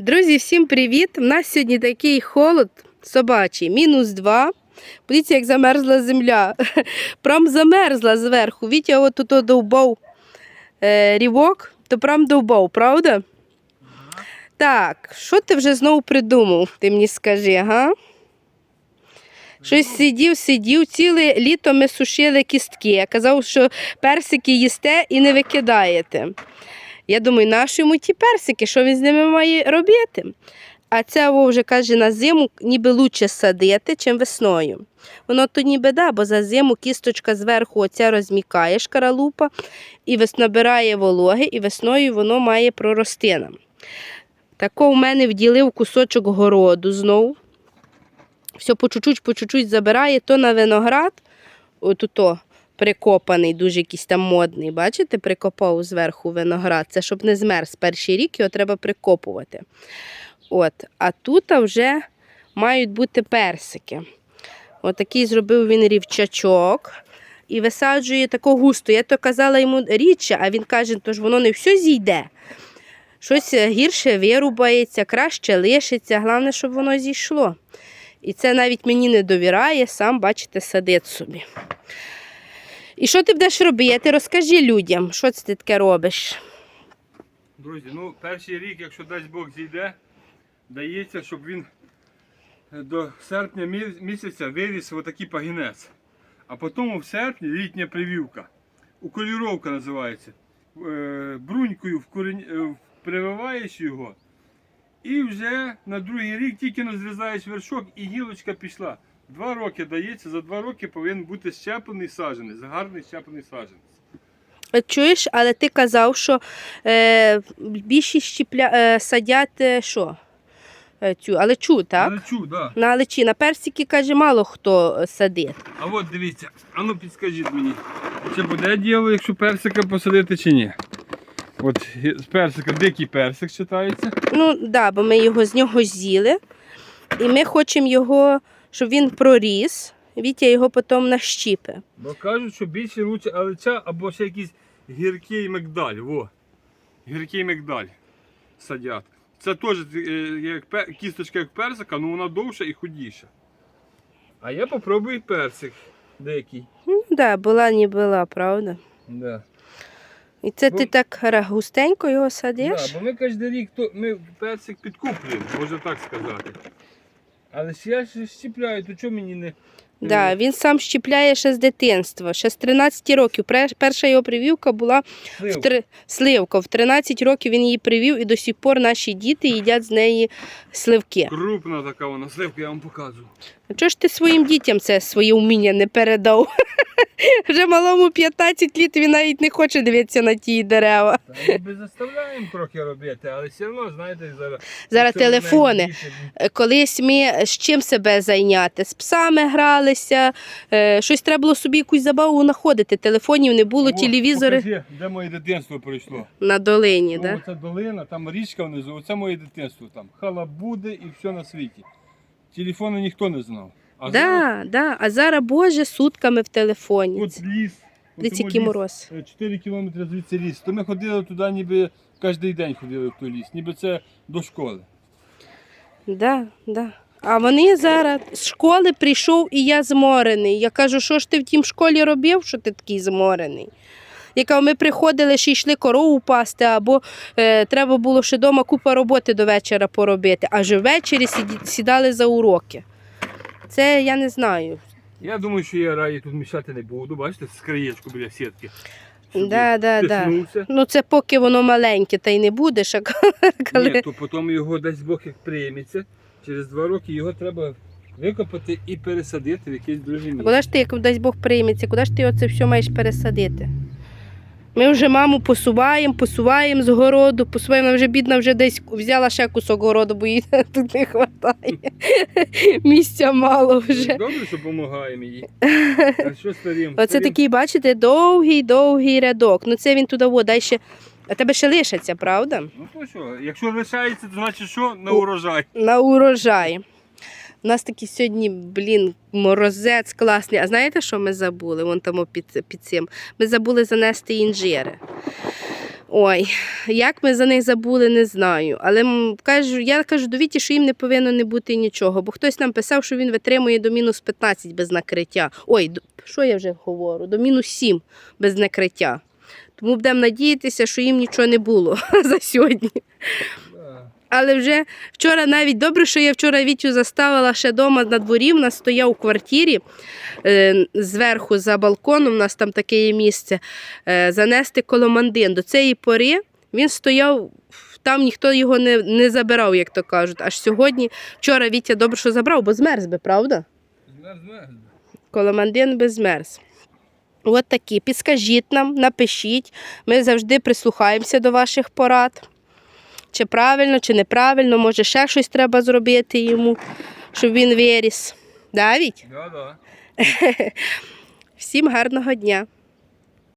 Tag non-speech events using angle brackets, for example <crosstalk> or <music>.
Друзі, всім привіт! У нас сьогодні такий холод собачий, мінус 2. Подивіться, як замерзла земля. <laughs> Прям замерзла зверху. Вітя от тут довбав е, рівок, то прям довбав, правда? Так, що ти вже знову придумав? Ти мені скажи, га? Щось сидів, сидів, ціле літо ми сушили кістки. Я казав, що персики їсте і не викидаєте. Я думаю, нащо йому ті персики, що він з ними має робити? А во вже каже, на зиму ніби лучше садити, чим весною. Воно то ніби да, бо за зиму кісточка зверху оця розмікає шкаралупа і набирає вологи, і весною воно має прорости нам. Тако в мене вділив кусочок городу знову. Все по чуть-чуть, по чуть-чуть забирає, то на виноград, отуто прикопаний, дуже якийсь там модний. Бачите, прикопав зверху виноград. Це щоб не змерз перший рік, його треба прикопувати. От. А тут вже мають бути персики. Отакий зробив він рівчачок і висаджує тако густо. Я то казала йому рідше, а він каже, то ж воно не все зійде. Щось гірше вирубається, краще лишиться. Головне, щоб воно зійшло. І це навіть мені не довіряє, сам, бачите, садить собі. І що ти будеш робити? Розкажи людям, що це ти таке робиш. Друзі, ну перший рік, якщо дасть Бог зійде, дається, щоб він е, до серпня місяця виріс отакий пагінець. А потім в серпні літня прививка. Уколіровка називається. Е, Брунькою е, прививаєш його. І вже на другий рік тільки зрізаєш вершок і гілочка пішла. Два роки дається, за два роки повинен бути щеплений саджанець, гарний щеплений саджанець. Е, Чуєш, але ти казав, що е, більшість щіпля, е, садять е, що? Е, цю алечу, так? Налечу, да. На алечі. На персики, каже, мало хто е, садить. А от дивіться, а ну підскажіть мені, чи буде діло, якщо персика посадити чи ні? От з персика дикий персик читається. Ну, так, да, бо ми його з нього з'їли. І ми хочемо його, щоб він проріс. Вітя його потім нащіпе. Бо кажуть, що більше лучше алеча або ще якийсь гіркий мигдаль. Во. Гіркий мигдаль садять. Це теж е, як пе- кісточка як персика, але вона довша і худіша. А я попробую персик дикий. Ну, так, да, була не була, правда? Да. І це ти Ну, так густенько його садиш? Да, бо ми кожен рік то, ми персик підкуплюємо, можна так сказати. Але ж я ж щіпляю, то чого мені не. Да, він сам щіпляє ще з дитинства, ще з 13 років. Перша його привівка була в три... сливка. В 13 років він її привів, і до сих пор наші діти їдять з неї сливки. Крупна така вона, сливка я вам показую. А Чого ж ти своїм дітям це своє вміння не передав? <laughs> Вже малому 15 літ він навіть не хоче дивитися на ті дерева. Та ми заставляємо трохи робити, але все одно, знаєте, зараз. Зараз телефони. Колись ми з чим себе зайняти? З псами гралися, е, щось треба було собі якусь забаву знаходити. Телефонів не було, О, телевізори покажи, де моє дитинство пройшло. на долині. О, Да? Оце долина, там річка внизу, оце моє дитинство там. Халабуди і все на світі. Телефону ніхто не знав. А зараз Да, да. А зараз, Боже, сутками в телефоні. от ліс. Дивіться, який мороз. 4 кілометри звідси ліс. То ми ходили туди, ніби кожен день ходили в той ліс, ніби це до школи. Да, да. А вони зараз з школи прийшов і я зморений. Я кажу, що ж ти в тім школі робив, що ти такий зморений? Яка ми приходили, ще йшли корову пасти, або е, треба було ще вдома купа роботи до вечора поробити, аж ввечері сідали за уроки. Це я не знаю. Я думаю, що я раї тут мішати не буду. Бачите, з краєчку біля сітки. Да, да, да. Ну це поки воно маленьке, та й не будеш. <laughs> Коли... Ні, то потім його дасть Бог як прийметься. Через два роки його треба викопати і пересадити в якесь друге місце. Куди ж ти, як дасть Бог прийметься, куди ж ти оце все маєш пересадити? Ми вже маму посуваємо, посуваємо з городу, посуваємо, вона вже бідна вже десь взяла ще кусок городу, бо їй <laughs> тут не вистачає. <laughs> Місця мало вже. Добре, що допомагаємо їй. <laughs> А що старим? Оце такий, бачите, довгий, довгий рядок. Ну це він туди вода дай ще. А тебе ще лишиться, правда? Ну то що, якщо лишається, то значить що? На урожай. На урожай. У нас такий сьогодні, блін, морозець класний. А знаєте, що ми забули? Вон там під, під цим. Ми забули занести інжири. Ой, як ми за них забули, не знаю. Але кажу, я кажу до Віті, що їм не повинно не бути нічого, бо хтось нам писав, що він витримує до мінус 15 без накриття. Ой, що я вже говорю? До мінус 7 без накриття. Тому будемо надіятися, що їм нічого не було <laughs> за сьогодні. Але вже вчора навіть добре, що я вчора Вітю заставила ще вдома на дворі. В нас стояв у квартирі е, зверху за балконом, у нас там таке є місце, е, занести коломандин. До цієї пори він стояв, там ніхто його не, не забирав, як то кажуть. Аж сьогодні, вчора Вітя добре, що забрав, бо змерз би, правда? Змерз, змерз. Коломандин без мерз. От такі. Підскажіть нам, напишіть. Ми завжди прислухаємося до ваших порад. Чи правильно, чи неправильно, може ще щось треба зробити йому, щоб він виріс. Давіть? Да, да. <laughs> Всім гарного дня!